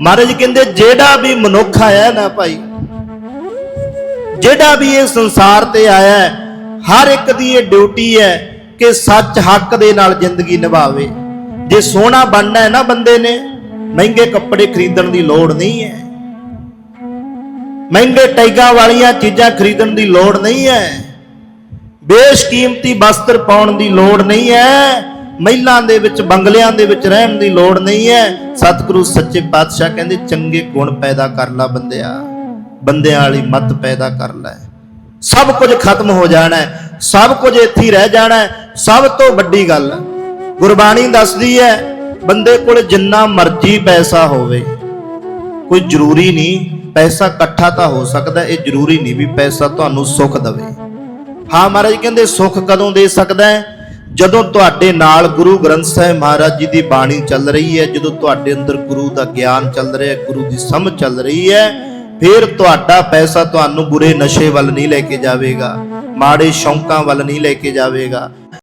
ਮਹਾਰਾਜ ਕਹਿੰਦੇ, ਜਿਹੜਾ ਵੀ ਮਨੁੱਖ ਆਇਆ ਨਾ ਭਾਈ, ਜਿਹੜਾ ਵੀ ਇਹ ਸੰਸਾਰ ਤੇ ਆਇਆ ਹਰ ਇੱਕ ਦੀ ਇਹ ਡਿਊਟੀ ਹੈ ਕਿ ਸੱਚ ਹੱਕ ਦੇ ਨਾਲ ਜ਼ਿੰਦਗੀ ਨਿਭਾਵੇ। ਜੇ ਸੋਹਣਾ ਬਣਨਾ ਹੈ ਨਾ ਬੰਦੇ ਨੇ, ਮਹਿੰਗੇ ਕੱਪੜੇ ਖਰੀਦਣ ਦੀ ਲੋੜ ਨਹੀਂ ਹੈ। ਮਹਿੰਗੇ ਟੈਗਾਂ ਵਾਲੀਆਂ ਚੀਜ਼ਾਂ ਖਰੀਦਣ ਦੀ ਲੋੜ ਨਹੀਂ ਹੈ। ਬੇਸ਼ਕੀਮਤੀ ਵਸਤਰ ਪਾਉਣ ਦੀ ਲੋੜ ਨਹੀਂ ਹੈ। ਮਹਿਲਾਂ ਦੇ ਵਿੱਚ, ਬੰਗਲਿਆਂ ਦੇ ਵਿੱਚ ਰਹਿਣ ਦੀ ਲੋੜ ਨਹੀਂ ਹੈ। ਸਤਿਗੁਰੂ ਸੱਚੇ ਪਾਤਸ਼ਾਹ ਕਹਿੰਦੇ, ਚੰਗੇ ਗੁਣ ਪੈਦਾ ਕਰ ਲੈ ਬੰਦਿਆ। ਬੰਦਿਆਂ ਵਾਲੀ ਮਤ ਪੈਦਾ ਕਰ ਲੈ। ਸਭ ਕੁਝ ਖਤਮ ਹੋ ਜਾਣਾ ਹੈ। ਸਭ ਕੁਝ ਇੱਥੇ ਹੀ ਰਹਿ ਜਾਣਾ ਹੈ। ਸਭ ਤੋਂ ਵੱਡੀ ਗੱਲ, ਗੁਰਬਾਣੀ ਦੱਸਦੀ ਹੈ, ਬੰਦੇ ਕੋਲ ਜਿੰਨਾ ਮਰਜ਼ੀ ਪੈਸਾ ਹੋਵੇ, ਕੋਈ ਜ਼ਰੂਰੀ ਨਹੀਂ, ਪੈਸਾ ਇਕੱਠਾ ਤਾਂ ਹੋ ਸਕਦਾ ਇਹ ਜ਼ਰੂਰੀ ਨਹੀਂ ਵੀ ਪੈਸਾ ਤੁਹਾਨੂੰ ਸੁੱਖ ਦੇਵੇ। ਹਾਂ ਮਹਾਰਾਜ ਕਹਿੰਦੇ, ਸੁੱਖ ਕਦੋਂ ਦੇ ਸਕਦਾ ਹੈ? ਜਦੋਂ ਤੁਹਾਡੇ ਨਾਲ ਗੁਰੂ ਗ੍ਰੰਥ ਸਾਹਿਬ ਮਹਾਰਾਜ ਜੀ ਦੀ ਬਾਣੀ ਚੱਲ ਰਹੀ ਹੈ, ਜਦੋਂ ਤੁਹਾਡੇ ਅੰਦਰ ਗੁਰੂ ਦਾ ਗਿਆਨ ਚੱਲ ਰਿਹਾ ਹੈ, ਗੁਰੂ ਦੀ ਸਮਝ ਚੱਲ ਰਹੀ ਹੈ, ਫਿਰ ਤੁਹਾਡਾ ਪੈਸਾ ਤੁਹਾਨੂੰ ਬੁਰੇ ਨਸ਼ੇ ਵੱਲ ਨਹੀਂ ਲੈ ਕੇ ਜਾਵੇਗਾ, ਮਾੜੇ ਸ਼ੌਂਕਾਂ ਵੱਲ ਨਹੀਂ ਲੈ ਕੇ ਜਾਵੇਗਾ।